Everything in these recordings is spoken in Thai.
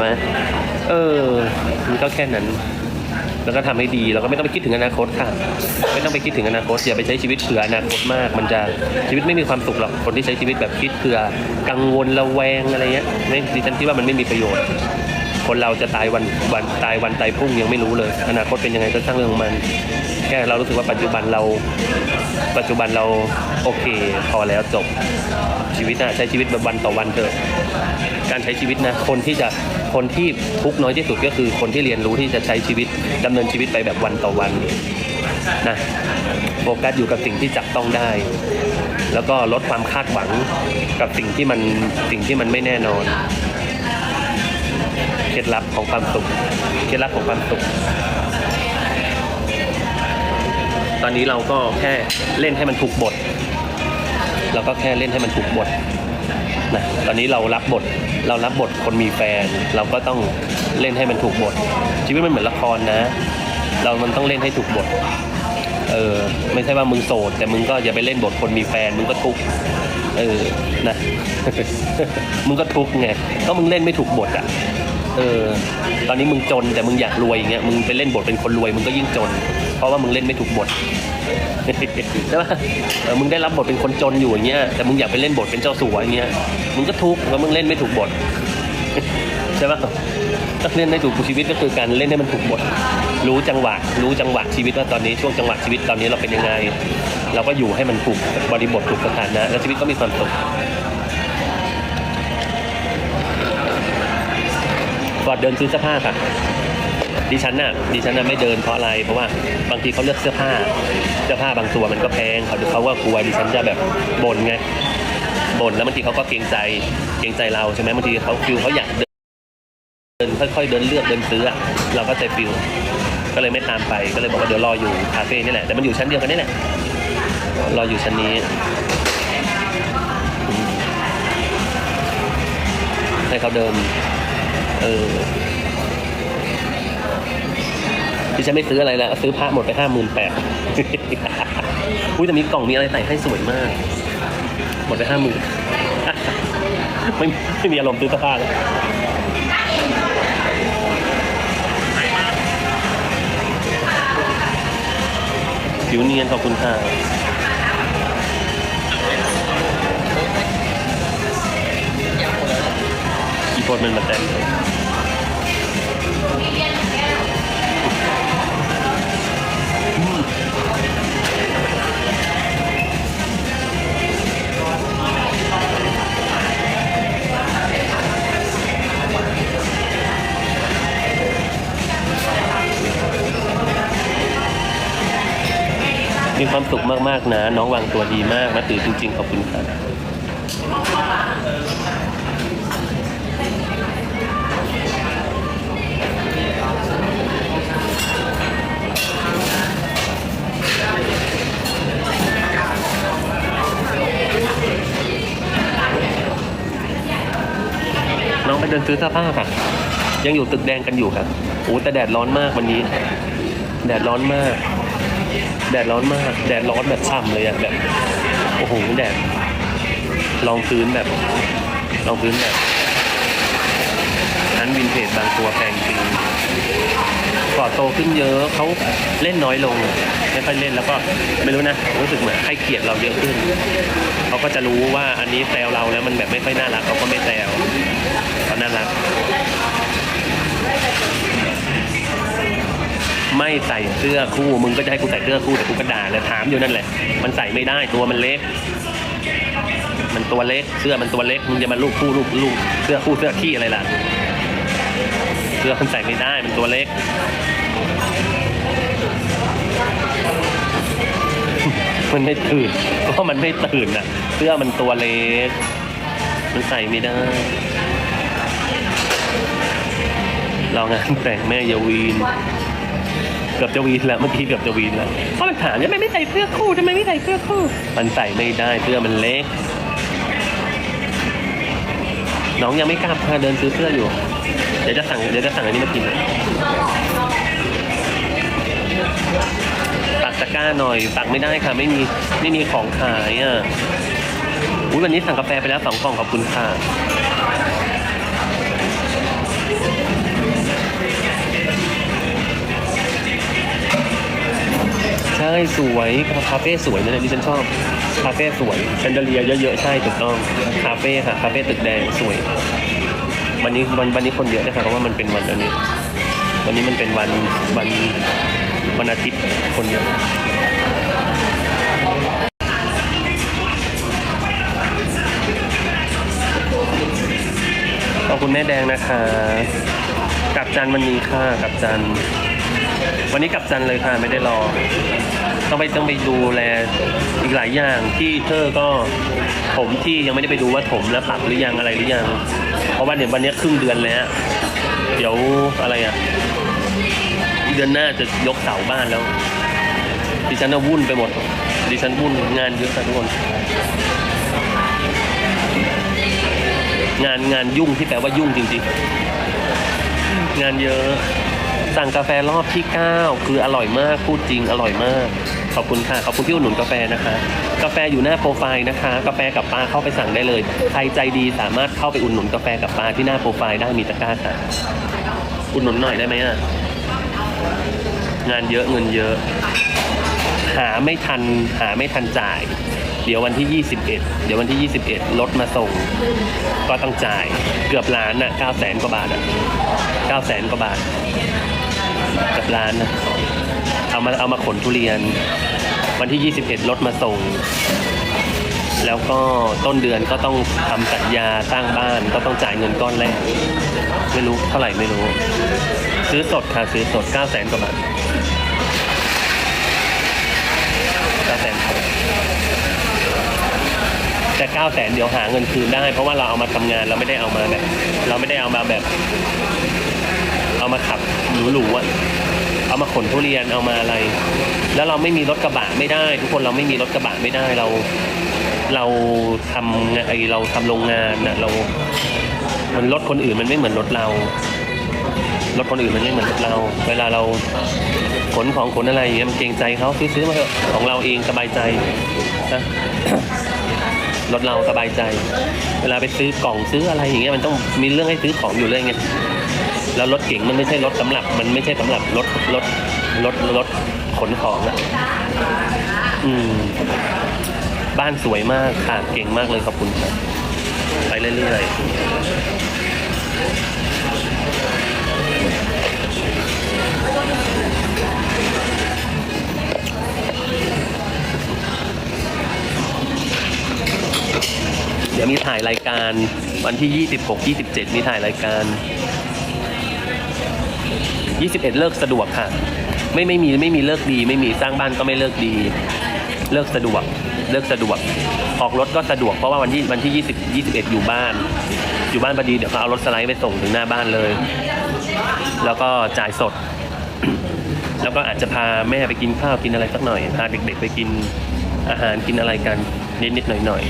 ไหมเออมันก็แค่นั้น แล้วก็ทำให้ดีแล้วก็ไม่ต้องไปคิดถึงอนาคตค่ะ ไม่ต้องไปคิดถึงอนาคตอย่าไปใช้ชีวิตเผื่ออนาคตมาก มันจะชีวิตไม่มีความสุขหรอกคนที่ใช้ชีวิตแบบคิดเผื่อกังวลระแวงอะไรเงี้ยไม่ดิฉันคิดว่ามันไม่มีประโยชน์ คนเราจะตายวันวันตายวันตายพรุ่งยังไม่รู้เลย อนาคตเป็นยังไงก็ช่างเรื่องของมันแค่เรารู้สึกว่าปัจจุบันเรา ปัจจุบันเราโอเค พอแล้วจบชีวิตนะใช้ชีวิตแบบวันต่อวันเถอะการใช้ชีวิตนะคนที่จะคนที่ทุกน้อยที่สุดก็คือคนที่เรียนรู้ที่จะใช้ชีวิตดำเนินชีวิตไปแบบวันต่อวันนะโฟกัสอยู่กับสิ่งที่จับต้องได้ แล้วก็ลดความคาดหวังกับสิ่งที่มันสิ่งที่มันไม่แน่นอน เคล็ดลับของความสุขเคล็ดลับของความสุข ตอนนี้เราก็แค่เล่นให้มันถูกบท เราก็แค่เล่นให้มันถูกบทนะตอนนี้เรารับบทเรารับบทคนมีแฟน เราก็ต้องเล่นให้มันถูกบท ชีวิตมันเหมือนละครนะ เรามันต้องเล่นให้ถูกบทเออไม่ใช่ว่ามึงโสด แต่มึงก็อย่าไปเล่นบทคนมีแฟนมึงก็ทุกเออนะ มึงก็ทุกไงเพราะมึงเล่นไม่ถูกบทอะ ออ ตอนนี้มึงจนแต่มึงอยากรวยอย่างเงี้ย มึงไปเล่นบทเป็นคนรวยมึงก็ยิ่งจน เพราะว่ามึงเล่นไม่ถูกบทใช่ปะเออมึงได้รับบทเป็นคนจนอยู่อย่างเงี้ย แต่มึงอยากไปเล่นบทเป็นเจ้าสัวอย่างเงี้ย มึงก็ทุกข์ว่ามึงเล่นไม่ถูกบทใช่ปะถ้าเล่นได้ถูกชีวิตก็คือการเล่นให้มันถูกบท รู้จังหวะ รู้จังหวะชีวิตว่าตอนนี้ช่วงจังหวะชีวิตตอนนี้เราเป็นยังไง เราก็อยู่ให้มันถูกบริบทถูกสถานะ แล้วชีวิตก็มีความสุข อนเดินซื้อเสื้อผ้าค่ะดิฉันน่ะดิฉันน่ะไม่เดินเพราะอะไร เพราะว่าบางทีเขาเลือกเสื้อผ้า เสื้อผ้าบางตัวมันก็แพงเขาเขาว่ากลัวดิฉันจะแบบบ่นไงบ่นแล้วบางทีเขาก็เกรงใจเกรงใจเราใช่ไหมบางทีเขาฟิลเขาอยากเดินเดินค่อยๆเดินเลือกเดินซื้อเราก็ใจฟิลก็เลยไม่ตามไปก็เลยบอกว่าเดี๋ยวรออยู่คาเฟ่นี่แหละแต่มันอยู่ชั้นเดียวกันนี่แหละรออยู่ชั้นนี้ให้เขาเดิน เออที่ฉันไม่ซื้ออะไรแล้ว ซื้อผ้าหมดไปห้าหมื่นแปดอุ้ยแต่มีกล่องมีอะไรใส่ให้สวยมาก หมดไปห้าหมื่นไม่ไม่มีอารมณ์ซื้อเสื้อผ้าเลยผิวเนียนขอบคุณค่ะ อีโฟนมันมาแต่งมีความสุขมาก ๆ นะ น้องวางตัวดีมากนะตือจริง ๆ ขอบคุณครับ น้องไปเดินซื้อเสื้อผ้าค่ะ ยังอยู่ตึกแดงกันอยู่ครับโอ้แต่แดดร้อนมากวันนี้ แดดร้อนมาก แดดร้อนมาก แดดร้อนแบบฉ่ำเลยอะแบบ โอ้โห แดดรองพื้นแบบรองพื้นแบบนั้นวินเทจบางตัวแพงจริงพอโตขึ้นเยอะเขาเล่นน้อยลง ไม่ค่อยเล่นแล้วก็ไม่รู้นะ รู้สึกเหมือนให้เกียรติเราเยอะขึ้น เขาก็จะรู้ว่าอันนี้แซวเราแล้วมันแบบไม่ค่อยน่ารักเขาก็ไม่แซว น่ารัก ไม่ใส่เสื้อคู่มึงก็จะให้กูใส่เสื้อคู่แต่กูก็ด่าเลยถามอยู่นั่นแหละ มันใส่ไม่ได้ตัวมันเล็ก มันตัวเล็กเสื้อมันตัวเล็กมึงจะมาลูกคู่ลูกลูกเสื้อคู่เสื้อขี้อะไรล่ะเสื้อมันใส่ไม่ได้มันตัวเล็กมันไม่ตื่นเพราะมันไม่ตื่นอะเสื้อมันตัวเล็ก มันใส่ไม่ได้ เรางานแต่งแม่ยาวีนเกือบจะวีนแล้วเมื่อกี้เกือบจะวีนแล้วเขาถามทำไมไม่ใส่เสื้อคู่ทำไมไม่ใส่เสื้อคู่ มันใส่ไม่ได้เสื้อมันเล็ก น้องยังไม่กล้าพาเดินซื้อเสื้ออยู่ เดี๋ยวจะสั่งเดี๋ยวจะสั่งอันนี้มากินปักตะกร้าหน่อยปักไม่ได้ค่ะ ไม่มีไม่มีของขายอะวันนี้สั่งกาแฟไปแล้วสองกล่องขอบคุณค่ะ สวยคาเฟ่สวยนะเนี่ยดิฉันชอบคาเฟ่สวยแชนเดเลียเยอะๆใช่ถูกต้องคาเฟ่ค่ะคาเฟ่ตึกแดงสวย วันนี้วันวันนี้คนเยอะนะคะเพราะว่ามันเป็นวันอันนี้ วันนี้มันเป็นวันวันวันอาทิตย์คนเยอะขอบคุณแม่แดงนะคะ กลับจันวันนี้ค่ะกลับจัน วันนี้กลับจันเลยค่ะ ไม่ได้รอ ต้องไปต้องไปดูแลอีกหลายอย่างที่เธอก็ผมที่ยังไม่ได้ไปดูว่าถมแล้วปรับหรือยังอะไรหรือยัง เพราะว่าเดี๋ยวันนี้ครึ่งเดือนแล้วเดี๋ยวอะไรอะเดือนหน้าจะยกเสาบ้านแล้วดิฉันน่ะวุ่นไปหมดดิฉันวุ่นงานเยอะทุกคน งานงานยุ่งที่แปลว่ายุ่งจริง ๆ งานเยอะ สั่งกาแฟรอบที่ 9 คืออร่อยมากพูดจริงอร่อยมาก ขอบคุณค่ะ ขอบคุณที่อุดหนุนกาแฟนะคะ กาแฟอยู่หน้าโปรไฟล์นะคะ กาแฟกับปลาเข้าไปสั่งได้เลย ใครใจดีสามารถเข้าไปอุดหนุนกาแฟกับปลาที่หน้าโปรไฟล์ได้มีตะกร้าค่ะอุดหนุนหน่อยได้ไหมอะงานเยอะเงินเยอะ หาไม่ทันหาไม่ทันจ่าย เดี๋ยววันที่ 21 เดี๋ยววันที่ 21รถมาส่ง ก็ต้องจ่ายเกือบล้านน่ะ9แสนกว่าบาทอะ9แสนกว่าบาท กือบล้านนะเอามาเอามาขนทุเรียน วันที่ 21 รถมาส่ง แล้วก็ต้นเดือนก็ต้องทำสัญญาสร้างบ้านก็ต้องจ่ายเงินก้อนแรก ไม่รู้เท่าไหร่ไม่รู้ ซื้อสดค่ะซื้อสด9แสนกว่าบาท9แสนแต่9แสนเดี๋ยวหาเงินคืนได้ เพราะว่าเราเอามาทำงานเราไม่ได้เอามาแบบ เราไม่ได้เอามาแบบ เอามาขับ หรูๆอะเอามาขนทุเรียนเอามาอะไร แล้วเราไม่มีรถกระบะไม่ได้ ทุกคนเราไม่มีรถกระบะไม่ได้เรา เราทำไอเราทำโรงงานนะเรา มันรถคนอื่นมันไม่เหมือนรถเรารถคนอื่นมันไม่เหมือนรถเรา เวลาเราขนของขนอะไรอย่างเงี้ยมันเกรงใจเขาซื้อซื้อมาเถอะของเราเองสบายใจนะรถเราสบายใจ เวลาไปซื้อกล่องซื้ออะไรอย่างเงี้ยมันต้องมีเรื่องให้ซื้อของอยู่เรื่อยไง แล้วรถเก๋งมันไม่ใช่รถสำหรับ มันไม่ใช่สำหรับรถรถรถรถขนของอะอืม บ้านสวยมากค่ะเก่งมากเลยขอบคุณครับไปเรื่อยๆเดี๋ยวมีถ่ายรายการวันที่ 26 27 มีถ่ายรายการ 21 เลิกสะดวกค่ะ ไม่ไม่มีไม่มีเลิกดี ไม่มีสร้างบ้านก็ไม่เลิกดี เลิกสะดวก เลิกสะดวก ออกรถก็สะดวกเพราะว่าวันที่วันที่ 20 21 อยู่บ้าน อยู่บ้านพอดีเดี๋ยวเขาเอารถสไลด์ไปส่งถึงหน้าบ้านเลย แล้วก็จ่ายสด แล้วก็อาจจะพาแม่ไปกินข้าวกินอะไรสักหน่อยพาเด็กๆไปกินอาหารกินอะไรกันนิดๆหน่อย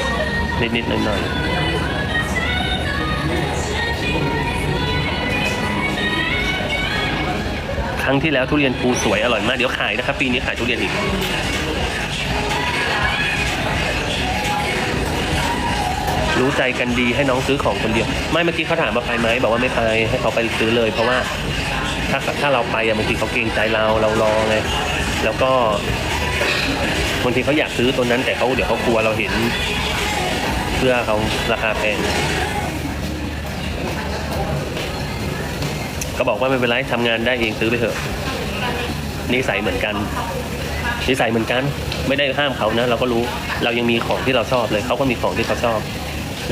ๆนิดๆหน่อยๆ ครั้งที่แล้วทุเรียนภูสวยอร่อยมากเดี๋ยวขายนะครับปีนี้ขายทุเรียนอีกรู้ใจกันดีให้น้องซื้อของคนเดียว ไม่เมื่อกี้เขาถามว่าไปไหมบอกว่าไม่ไปให้เขาไปซื้อเลย เพราะว่าถ้าถ้าเราไปอะบางทีเขาเกรงใจเราเรารอไงแล้วก็บางทีเขาอยากซื้อตัวนั้นแต่เขาเดี๋ยวเขากลัวเราเห็น เพื่อเขาราคาแพง ก็บอกว่าไม่เป็นไรทำงานได้เองซื้อไปเถอะนิสัยเหมือนกันนิสัยเหมือนกัน ไม่ได้ห้ามเขานะ เราก็รู้เรายังมีของที่เราชอบเลยเขาก็มีของที่เขาชอบ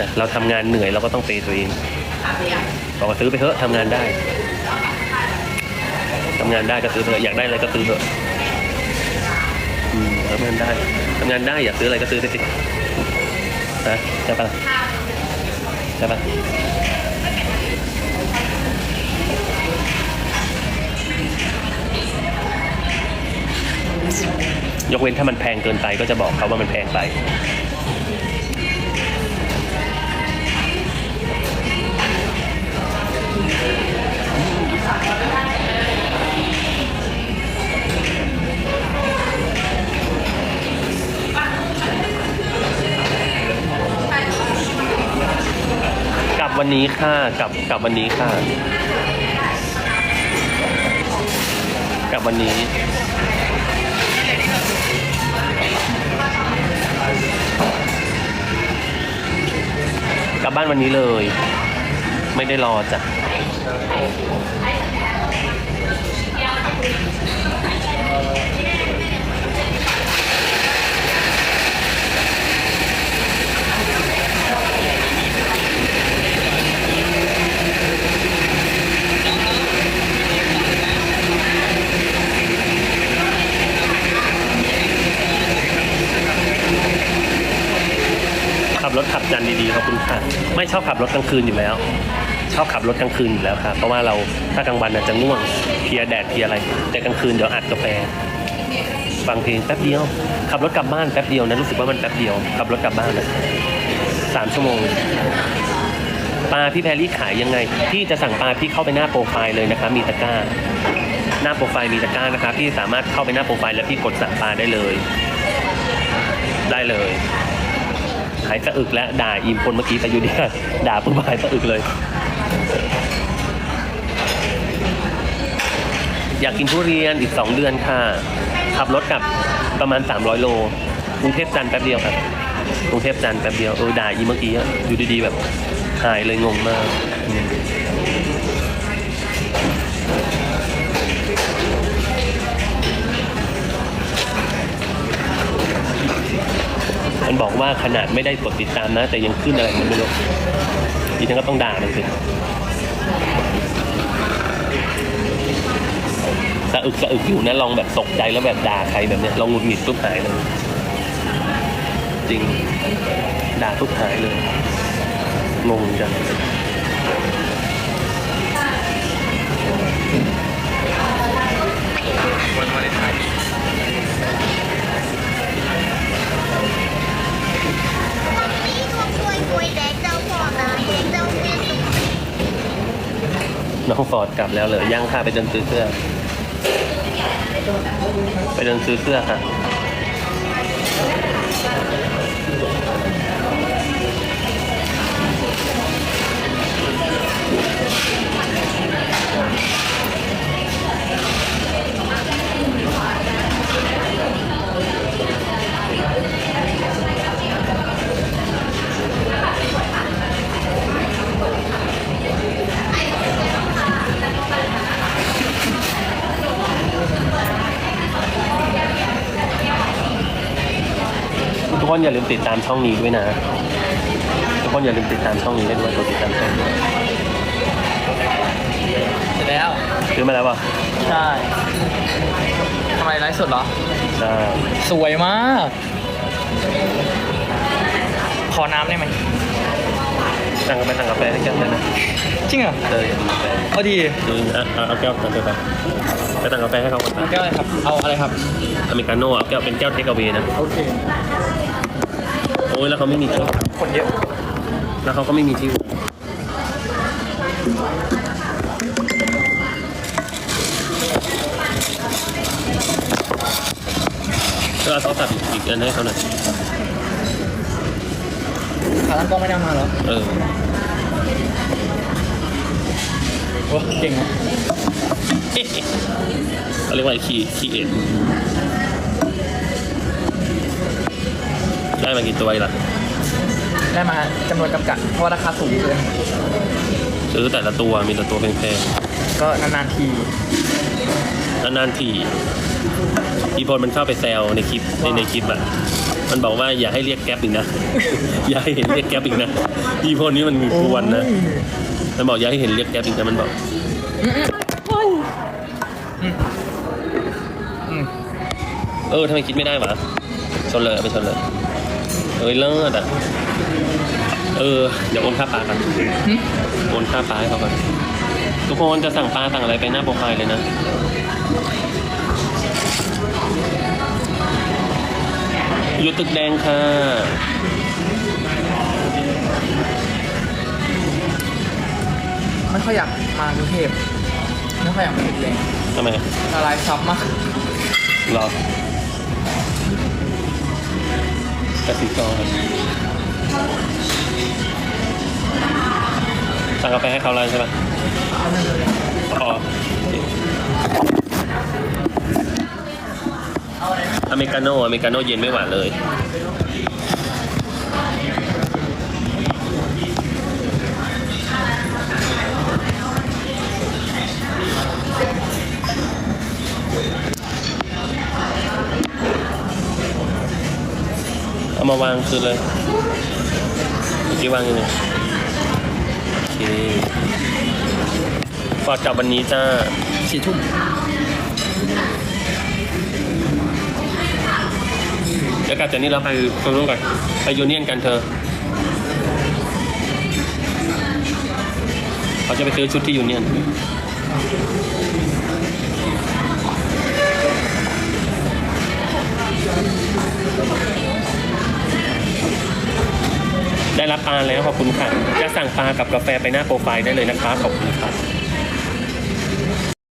นะเราทำงานเหนื่อยเราก็ต้องเปย์ตัวเองบอกว่าซื้อไปเถอะทำงานได้ทำงานได้ก็ซื้อเถอะอยากได้อะไรก็ซื้อเถอะอืมทำงานได้ทำงานได้อยากซื้ออะไรก็ซื้อไปสินะใช่ปะใช่ปะ ยกเว้นถ้ามันแพงเกินไปก็จะบอกเขาว่ามันแพงไป กลับวันนี้ค่ะกลับกลับวันนี้ค่ะ กลับวันนี้ กลับบ้านวันนี้เลย ไม่ได้รอจ้ะ ขับรถขับจันดีๆขอบคุณค่ะไม่ชอบขับรถกลางคืนอยู่แล้ว ชอบขับรถกลางคืนอยู่แล้วค่ะเพราะว่าเราถ้ากลางวันอาจจะง่วงเพียแดดเพียอะไร แต่กลางคืนเดี๋ยวอัดกาแฟฟังเพลงแป๊บเดียว ขับรถกลับบ้านแป๊บเดียวนะรู้สึกว่ามันแป๊บเดียวขับรถกลับบ้านนะสามชั่วโมงปลาพี่แพรรี่ขายยังไง พี่จะสั่งปลาพี่เข้าไปหน้าโปรไฟล์เลยนะคะมีตะกร้า หน้าโปรไฟล์มีตะกร้านะคะพี่สามารถเข้าไปหน้าโปรไฟล์แล้วพี่กดสั่งปลาได้เลย ได้เลย หายสะอึกแล้วด่าอิมพลเมื่อกี้ไปอยู่เนี่ยด่าปุ๊บหายสะอึกเลย อยากกินทุเรียนอีก 2 เดือนค่ะ ขับรถกลับประมาณ 300 โลกรุงเทพจันทร์แป๊บเดียวครับกรุงเทพจันทร์แป๊บเดียวเออด่าอีเมื่อกี้อยู่ดีๆแบบหายเลยงงมาก ว่าขนาดไม่ได้กดติดตามนะ แต่ยังขึ้นอะไรมันไม่รู้ดิฉันก็ต้องด่ามันสิสะอึกสะอึกอยู่นะลองแบบตกใจแล้วแบบด่าใครแบบเนี้ยลองหงุดหงิดปุ๊บหายเลยจริงด่าปุ๊บหายเลยงงจัง ฟอร์ดกลับแล้วเลยย่างค่ะไปเดินซื้อเสื้อ ไปเดินซื้อเสื้อค่ะ อย่าลืมติดตามช่องนี้ด้วยนะ ทุกคนอย่าลืมติดตามช่องนี้ได้ด้วยกดติดตามช่องนี้เสร็จแล้ว ซื้อมาแล้วป่ะใช่ทำไมไลฟ์สดเหรอ ใช่สวยมาก ขอน้ำได้ไหมสั่งกาแฟสั่งกาแฟให้แก้วได้ไหมจริงเหรอเอออย่าลืมกาแฟเอาดีคือเอาเอาเอาแก้วกาแฟไปไปสั่งกาแฟให้เขาก่อนเอานะแก้วอะไรครับ เอาอะไรครับ อเมริกาโน่เอาแก้วเป็นแก้วเทคเอา a y นะ โอเค โอ้ยแล้วเขาไม่มีที่คนเยอะ แล้วเขาก็ไม่มีที่ก็เอาโทรศัพท์อีกอีกอันให้เขาหน่อยขาตั้งกล้องไม่ได้เอามาเหรอเออโอ้เก่งนะเขาเรียกว่าคีย์คีย์เอ็น มากี่ตัวอีกล่ะได้มาจำนวนจำกัดเพราะว่าราคาสูงเกินซื้อแต่ละตัวมีแต่ตัวแพงก็นานๆทีๆนานๆทีอีพลมันเข้าไปแซวในคลิปในในคลิปอะ มันบอกว่าอย่าให้เรียกแก๊ปอีกนะ อย่าให้เห็นเรียกแก๊ปอีกนะอีพลนี้มันมีกวนนะ มันบอกอย่าให้เห็นเรียกแก๊ปอีกนะมันบอกอืมเออทำไมคิดไม่ได้วะชนเลยเอาไปชนเลย เอ้ยเลิศอะ เออ เดี๋ยวโอนค่าปลากันหึโอนค่าปลาให้เขาก่อนทุกคนจะสั่งปลาสั่งอะไรไปหน้าโปรไฟล์เลยนะ อยู่ตึกแดงค่ะ ไม่ค่อยอยากมากรุงเทพไม่ค่อยอยากมาตึกแดงทำไมละลายซับมากรอ กระสิกรสั่งกาแฟให้เขาแล้วใช่ปะอ๋อเอาอะไหมอเมริกาโน่อเมริกาโน่เย็นไม่หวานเลย เอามาวางคืนเลยเมื่อกี้วางยังไงโอเคฝากกลับวันนี้จ้าสี่ทุ่มเดี๋ยวกลับจากนี้เราไปตรงนู้นก่อนไปยูเนียนกันเธอเขาจะไปซื้อชุดที่ยูเนียน ได้รับปลาแล้วขอบคุณค่ะ จะสั่งปลากับกาแฟไปหน้าโปรไฟล์ได้เลยนะคะขอบคุณครับ